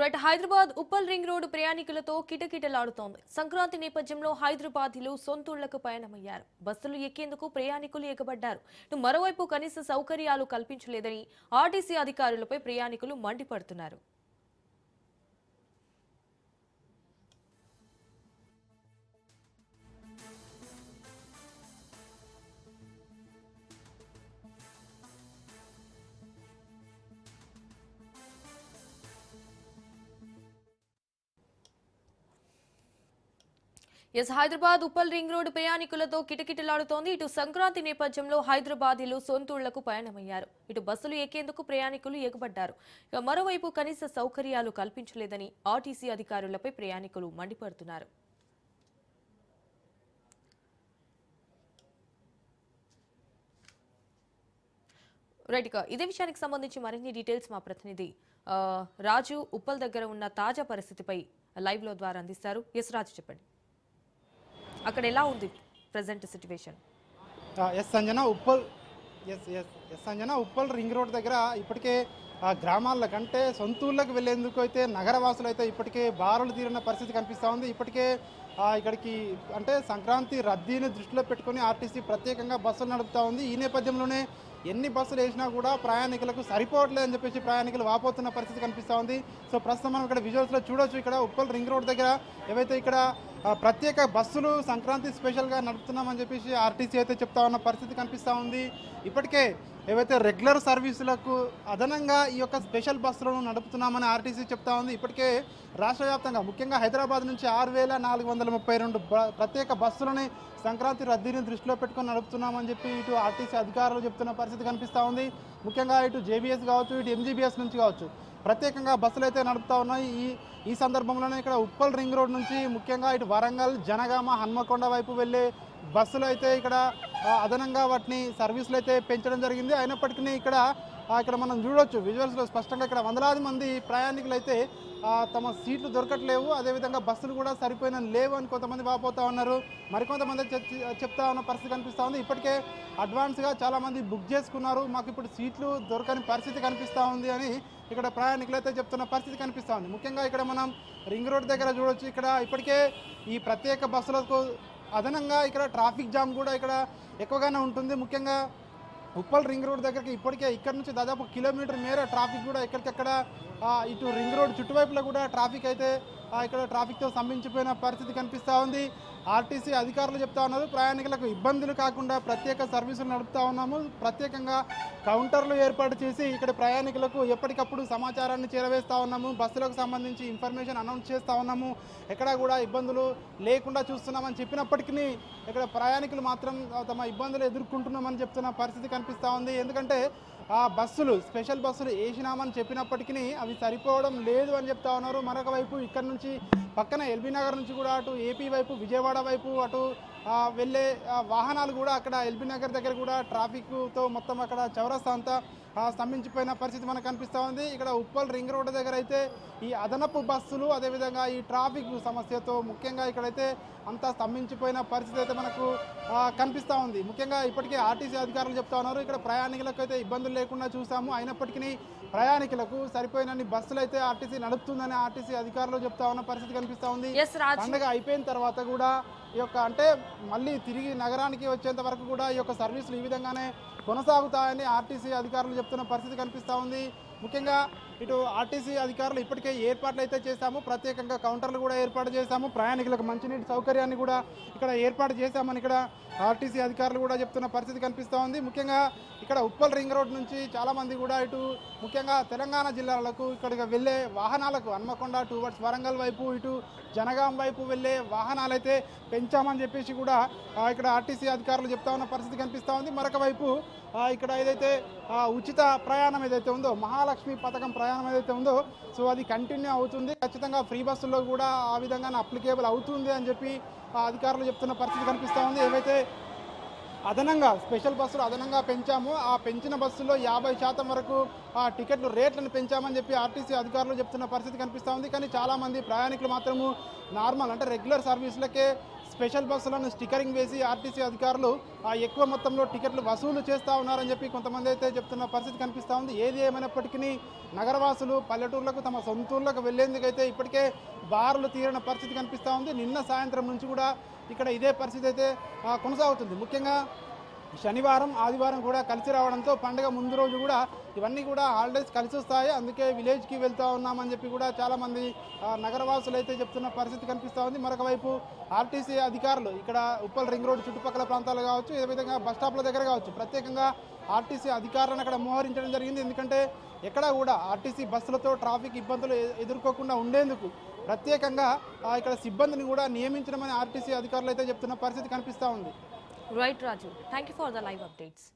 Right Hyderabad Uppal ring road ప్రయాణికులతో కిటకిటలాడుతోంది. సంక్రాంతి నేపథ్యంలో హైదరాబాదీలు సొంతూళ్ళకు పయనమయ్యారు బస్సులు ఎక్కేందుకు ప్రయాణికులు ఎగబడ్డారు. ఇటు మరోవైపు కనీస సౌకర్యాలు కల్పించలేదని ఆర్టీసీ అధికారులపై ప్రయాణికులు మండిపడుతున్నారు. Yes Hyderabad Uppal ring road ప్రయాణికులతో కిటకిటలాడుతోంది. ఇటు సంక్రాంతి నేపథ్యంలో హైదరాబాదీలు సొంతూళ్ళకు పయనమయ్యారు ఇటు బస్సులు ఎక్కేందుకు ప్రయాణికులు ఎగబడ్డారు. ఇక మరోవైపు కనీస సౌకర్యాలు కల్పించలేదని ఆర్టీసీ అధికారులపై ప్రయాణికులు మండిపడుతున్నారు. రైట్ ఇక ఇదే విషయానికి సంబంధించి మరిన్ని డీటెయిల్స్ మా ప్రతినిధి రాజు ఉప్పల్ దగ్గర ఉన్న తాజా పరిస్థితిపై లైవ్లో ద్వారా అందిస్తారు. ఎస్ రాజు చెప్పండి. అక్కడ ఎలా ఉంది present situation yes Sanjana Uppal yes yes yes Sanjana Uppal ring road దగ్గర ఇప్పటికే ఆ గ్రామాల కంటే సొంత ఊళ్ళకి వెళ్ళేందుకు అయితే నగరవాసులు అయితే ఇప్పటికే బారులు తీరిన పరిస్థితి కనిపిస్తూ ఉంది. ఇప్పటికే ఇక్కడికి అంటే సంక్రాంతి రద్దీని దృష్టిలో పెట్టుకొని ఆర్టీసీ ప్రత్యేకంగా బస్సులు నడుపుతా ఉంది. ఈ నేపథ్యంలోనే ఎన్ని బస్సులు వేసినా కూడా ప్రయాణికులకు సరిపోవట్లేదు అని చెప్పేసి ప్రయాణికులు వాపోతున్న పరిస్థితి కనిపిస్తూ ఉంది. సో ప్రస్తుతం మనం ఇక్కడ విజువల్స్లో చూడొచ్చు. ఇక్కడ ఉప్పల్ రింగ్ రోడ్ దగ్గర ఏవైతే ఇక్కడ ప్రత్యేక బస్సులు సంక్రాంతి స్పెషల్గా నడుపుతున్నామని చెప్పేసి ఆర్టీసీ అయితే చెప్తా ఉన్న పరిస్థితి కనిపిస్తూ ఉంది. ఇప్పటికే ఏవైతే రెగ్యులర్ సర్వీసులకు అదనంగా ఈ యొక్క స్పెషల్ బస్సులను నడుపుతున్నామని ఆర్టీసీ చెప్తా ఉంది ఇప్పటికే రాష్ట్ర వ్యాప్తంగా ముఖ్యంగా హైదరాబాద్ నుంచి ఆరు వేల నాలుగు వందల ముప్పై రెండు బ- ప్రత్యేక బస్సులని సంక్రాంతి రద్దీని దృష్టిలో పెట్టుకొని నడుపుతున్నామని చెప్పి ఇటు ఆర్టీసీ అధికారులు చెప్తున్న పరిస్థితి కనిపిస్తూ ఉంది. ముఖ్యంగా ఇటు జేబీఎస్ కావచ్చు ఇటు ఎంజీబీఎస్ నుంచి కావచ్చు ప్రత్యేకంగా బస్సులు అయితే నడుపుతా ఉన్నాయి. ఈ ఈ సందర్భంలోనే ఇక్కడ ఉప్పల్ రింగ్ రోడ్ నుంచి ముఖ్యంగా ఇటు వరంగల్ జనగామ హన్మకొండ వైపు వెళ్ళే బస్సులు అయితే ఇక్కడ అదనంగా వాటిని సర్వీసులు అయితే పెంచడం జరిగింది. అయినప్పటికీ ఇక్కడ ఇక్కడ మనం చూడొచ్చు విజువల్స్లో స్పష్టంగా ఇక్కడ వందలాది మంది ప్రయాణికులు అయితే తమ సీట్లు దొరకట్లేవు. అదేవిధంగా బస్సులు కూడా సరిపోయిన లేవు అని కొంతమంది వాపోతా ఉన్నారు. మరికొంతమంది చెప్- చెప్తా ఉన్న పరిస్థితి కనిపిస్తూ ఉంది. ఇప్పటికే అడ్వాన్స్గా చాలామంది బుక్ చేసుకున్నారు. మాకు ఇప్పుడు సీట్లు దొరకని పరిస్థితి కనిపిస్తూ ఉంది అని ఇక్కడ ప్రయాణికులు అయితే చెప్తున్న పరిస్థితి కనిపిస్తూ ఉంది. ముఖ్యంగా ఇక్కడ మనం రింగ్ రోడ్ దగ్గర చూడొచ్చు. ఇక్కడ ఇప్పటికే ఈ ప్రత్యేక బస్సులకు అదనంగా ఇక్కడ ట్రాఫిక్ జామ్ కూడా ఇక్కడ ఎక్కువగానే ఉంటుంది. ముఖ్యంగా ఉప్పల్ రింగ్ రోడ్ దగ్గరికి ఇప్పటికే ఇక్కడ నుంచి దాదాపు కిలోమీటర్ మేర ట్రాఫిక్ కూడా ఎక్కడికక్కడ ఇటు రింగ్ రోడ్ చుట్టువైపులో కూడా ట్రాఫిక్ అయితే ఇక్కడ ట్రాఫిక్తో స్తంభించిపోయిన పరిస్థితి కనిపిస్తూ ఉంది. ఆర్టీసీ అధికారులు చెప్తా ఉన్నారు ప్రయాణికులకు ఇబ్బందులు కాకుండా ప్రత్యేక సర్వీసులు నడుపుతా ఉన్నాము. ప్రత్యేకంగా కౌంటర్లు ఏర్పాటు చేసి ఇక్కడ ప్రయాణికులకు ఎప్పటికప్పుడు సమాచారాన్ని చేరవేస్తూ ఉన్నాము. బస్సులకు సంబంధించి ఇన్ఫర్మేషన్ అనౌన్స్ చేస్తూ ఉన్నాము. ఎక్కడా కూడా ఇబ్బందులు లేకుండా చూస్తున్నామని చెప్పినప్పటికీ ఇక్కడ ప్రయాణికులు మాత్రం తమ ఇబ్బందులు ఎదుర్కొంటున్నామని చెప్తున్న పరిస్థితి కనిపిస్తూ ఉంది. ఎందుకంటే ఆ బస్సులు స్పెషల్ బస్సులు వేసినామని చెప్పినప్పటికీ అవి సరిపోవడం లేదు అని చెప్తా ఉన్నారు. మరొక వైపు ఇక్కడ నుంచి పక్కన ఎల్బీ నగర్ నుంచి కూడా అటు ఏపీ వైపు విజయవాడ వైపు అటు వెళ్ళే వాహనాలు కూడా అక్కడ ఎల్బీ నగర్ దగ్గర కూడా ట్రాఫిక్తో మొత్తం అక్కడ చౌరస్తా అంతా స్తంభించిపోయిన పరిస్థితి మనకు కనిపిస్తూ ఉంది. ఇక్కడ ఉప్పల్ రింగ్ రోడ్ దగ్గర అయితే ఈ అదనపు బస్సులు అదేవిధంగా ఈ ట్రాఫిక్ సమస్యతో ముఖ్యంగా ఇక్కడైతే అంతా స్తంభించిపోయిన పరిస్థితి అయితే మనకు కనిపిస్తూ ఉంది. ముఖ్యంగా ఇప్పటికే ఆర్టీసీ అధికారులు చెప్తా ఉన్నారు. ఇక్కడ ప్రయాణికులకు అయితే ఇబ్బందులు లేకుండా చూసాము అయినప్పటికీ ప్రయాణికులకు సరిపోయినన్ని బస్సులు అయితే ఆర్టీసీ నడుపుతుందని ఆర్టీసీ అధికారులు చెప్తా ఉన్న పరిస్థితి కనిపిస్తూ ఉంది. పండగ అయిపోయిన తర్వాత కూడా ఈ యొక్క అంటే మళ్ళీ తిరిగి నగరానికి వచ్చేంత వరకు కూడా ఈ యొక్క సర్వీసులు ఈ విధంగానే కొనసాగుతాయని ఆర్టీసీ అధికారులు చెప్తున్న పరిస్థితి కనిపిస్తూ ఉంది. ముఖ్యంగా ఇటు ఆర్టీసీ అధికారులు ఇప్పటికే ఏర్పాట్లు అయితే చేశాము. ప్రత్యేకంగా కౌంటర్లు కూడా ఏర్పాటు చేశాము. ప్రయాణికులకు మంచినీటి సౌకర్యాన్ని కూడా ఇక్కడ ఏర్పాటు చేశామని ఇక్కడ ఆర్టీసీ అధికారులు కూడా చెప్తున్న పరిస్థితి కనిపిస్తూ ఉంది. ముఖ్యంగా ఇక్కడ ఉప్పల్ రింగ్ రోడ్ నుంచి చాలామంది కూడా ఇటు ముఖ్యంగా తెలంగాణ జిల్లాలకు ఇక్కడికి వెళ్ళే వాహనాలకు హన్మకొండ టువర్డ్స్ వరంగల్ వైపు ఇటు జనగాం వైపు వెళ్ళే వాహనాలు అయితే పెంచామని చెప్పేసి కూడా ఇక్కడ ఆర్టీసీ అధికారులు చెప్తా ఉన్న పరిస్థితి కనిపిస్తూ ఉంది. మరొక వైపు ఇక్కడ ఏదైతే ఉచిత ప్రయాణం ఏదైతే ఉందో మహాలక్ష్మి పథకం ప్రయాణం ఏదైతే ఉందో సో అది కంటిన్యూ అవుతుంది. ఖచ్చితంగా ఫ్రీ బస్సుల్లో కూడా ఆ విధంగానే అప్లికేబుల్ అవుతుంది అని చెప్పి ఆ, అధికారులు చెప్తున్న పరిస్థితి కనిపిస్తూ ఉంది. ఏవైతే అదనంగా స్పెషల్ బస్సులు అదనంగా పెంచాము ఆ పెంచిన బస్సులో యాభై శాతం వరకు ఆ టికెట్లు రేట్లను పెంచామని చెప్పి ఆర్టీసీ అధికారులు చెప్తున్న పరిస్థితి కనిపిస్తూ ఉంది. కానీ చాలామంది ప్రయాణికులు మాత్రము నార్మల్ అంటే రెగ్యులర్ సర్వీసులకే స్పెషల్ బస్సులను స్టిక్కరింగ్ వేసి ఆర్టీసీ అధికారులు ఆ, ఎక్కువ మొత్తంలో టికెట్లు వసూలు చేస్తూ ఉన్నారని చెప్పి కొంతమంది అయితే చెప్తున్న పరిస్థితి కనిపిస్తూ ఉంది. ఏది ఏమైనప్పటికీ నగరవాసులు పల్లెటూర్లకు తమ సొంతూర్లకు వెళ్ళేందుకైతే ఇప్పటికే బారులు తీరిన పరిస్థితి కనిపిస్తూ ఉంది. నిన్న సాయంత్రం నుంచి కూడా ఇక్కడ ఇదే పరిస్థితి అయితే కొనసాగుతుంది. ముఖ్యంగా శనివారం ఆదివారం కూడా కలిసి రావడంతో పండుగ ముందు రోజు కూడా ఇవన్నీ కూడా హాలిడేస్ కలిసి వస్తాయి. అందుకే విలేజ్కి వెళ్తూ ఉన్నామని చెప్పి కూడా చాలామంది నగరవాసులు అయితే చెప్తున్న పరిస్థితి కనిపిస్తూ ఉంది. మరొక వైపు ఆర్టీసీ అధికారులు ఇక్కడ ఉప్పల్ రింగ్ రోడ్ చుట్టుపక్కల ప్రాంతాలు కావచ్చు ఏ విధంగా బస్ దగ్గర కావచ్చు ప్రత్యేకంగా ఆర్టీసీ అధికారులను అక్కడ మోహరించడం జరిగింది. ఎందుకంటే ఎక్కడ కూడా ఆర్టీసీ బస్సులతో ట్రాఫిక్ ఇబ్బందులు ఎదుర్కోకుండా ఉండేందుకు ప్రత్యేకంగా ఇక్కడ సిబ్బందిని కూడా నియమించడమని ఆర్టీసీ అధికారులు అయితే చెప్తున్న పరిస్థితి కనిపిస్తూ ఉంది. Right, Raju. Thank you for the live updates.